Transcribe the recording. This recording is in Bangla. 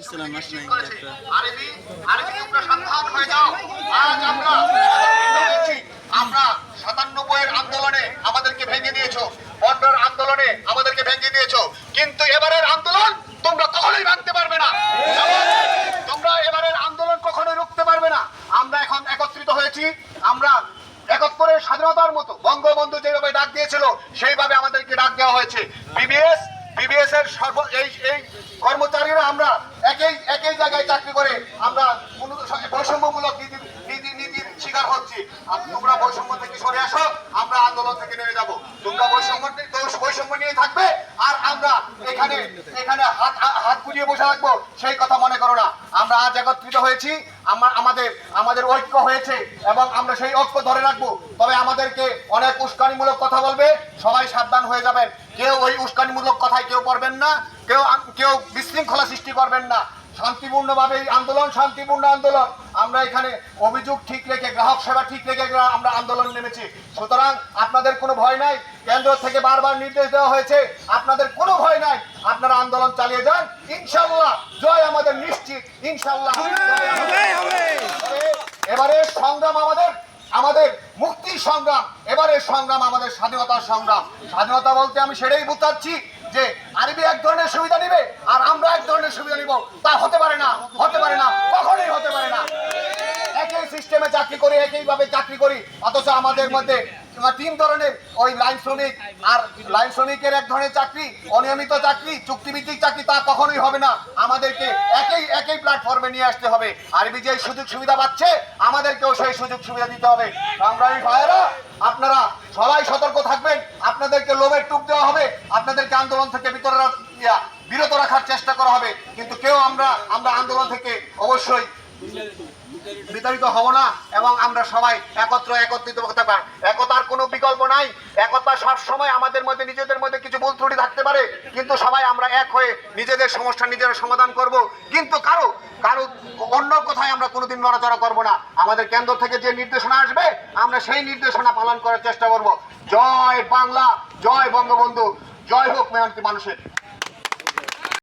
আসলে আমরা আন্দোলনে আমাদেরকে ভেঙে দিয়েছ। বন্ডার আন্দোলনে আমাদেরকে ভেঙে দিয়েছ। কিন্তু এবারের আন্দোলন তোমরা কখনোই ভাঙতে পারবে না। তোমরা এবারের আন্দোলন কখনোই রুখতে পারবে না। আমরা এখন একত্রিত হয়েছি। আমরা একাত্তরের স্বাধীনতার মতো বঙ্গবন্ধু যেভাবে ডাক দিয়েছিল সেইভাবে আমাদেরকে ডাক দেওয়া হয়েছে। বিবিএস বিবিএস এর এই এই কর্মচারীরা আমরা একই একই জায়গায় চাকরি করে আমরা বৈষম্যমূলক নীতি নীতি, নীতির শিকার হচ্ছি। তোমরা বৈষম্য থেকে সরে আসো, আমরা আন্দোলন থেকে নেমে যাব। তোমরা বৈষম্য বৈষম্য নিয়ে থাকবে, আর আমরা এখানে এখানে হাত হাত গুলিয়ে বসে রাখব সেই কথা মনে করো না। আমরা আজ একত্রিত হয়েছি আমার আমাদের আমাদের ঐক্য হয়েছে, এবং আমরা সেই ঐক্য ধরে রাখব। তবে আমাদেরকে অনেক উস্কানিমূলক কথা বলবে, সবাই সাবধান হয়ে যাবেন। কেউ ওই উস্কানিমূলক কথায় কেউ পড়বেন না কেউ কেউ বিশৃঙ্খলা সৃষ্টি করবেন না। শান্তিপূর্ণভাবে এই আন্দোলন শান্তিপূর্ণ আন্দোলন। আমরা এখানে অভিযোগ ঠিক রেখে গ্রাহক সেবা ঠিক রেখে আমরা আন্দোলন নেমেছি। সুতরাং আপনাদের কোনো ভয় নাই। কেন্দ্র থেকে বারবার নির্দেশ দেওয়া হয়েছে আপনাদের কোনো ভয় নাই। আপনারা আন্দোলন চালিয়ে যান। ইনশাল্লাহ জয় আমাদের নিশ্চিত। ইনশাল্লাহ এবারে সংগ্রাম আমাদের। আমাদের মুক্তি সংগ্রাম, এবারের সংগ্রাম, আমাদের স্বাধীনতার সংগ্রাম। স্বাধীনতা বলতে আমি সেটাই বুঝাচ্ছি যে আরবি এক ধরনের সুবিধা নিবে আর আমরা এক ধরনের সুবিধা নিব। তা হতে পারে না, হতে পারে না, কখনোই হতে পারে না। একই সিস্টেমে চাকরি করি, একইভাবে চাকরি করি, অথচ আমাদের মধ্যে তিন ধরনের ওই লাইন শ্রমিক আর লাইন শ্রমিকের এক ধরনের চাকরি অনিয়মিত চাকরি চুক্তিভিত্তিক চাকরি তা কখনোই হবে না। আমাদেরকে একই একই প্ল্যাটফর্মে নিয়ে আসতে হবে। আরবি যে সুযোগ সুবিধা পাচ্ছে আমাদেরকেও সেই সুযোগ সুবিধা দিতে হবে। সংগ্রামী ভাইয়েরা আপনারা সবাই সতর্ক থাকবেন। আপনাদেরকে লোভের টুপ দেওয়া হবে। আপনাদেরকে আন্দোলন থেকে ইয়া, বিরত রাখার চেষ্টা করা হবে। কিন্তু কেউ আমরা আমরা আন্দোলন থেকে অবশ্যই বিতাড়িত হব না, এবং আমরা সবাই একত্র একত্রিত হতে পারি একতার কোনো বিকল্প নাই। একতা সব সময় আমাদের মধ্যে, নিজেদের মধ্যে কিছু ভুল ত্রুটি থাকতে পারে, কিন্তু সবাই আমরা এক হয়ে নিজেদের সমস্যা নিজেরা সমাধান করব। কিন্তু কারও কারও অন্য কোথায় আমরা কোনোদিন নড়াচড়া করব না। আমাদের কেন্দ্র থেকে যে নির্দেশনা আসবে, আমরা সেই নির্দেশনা পালন করার চেষ্টা করব। জয় বাংলা, জয় বঙ্গবন্ধু। জয় হোক মেয়ন্তি মানুষের।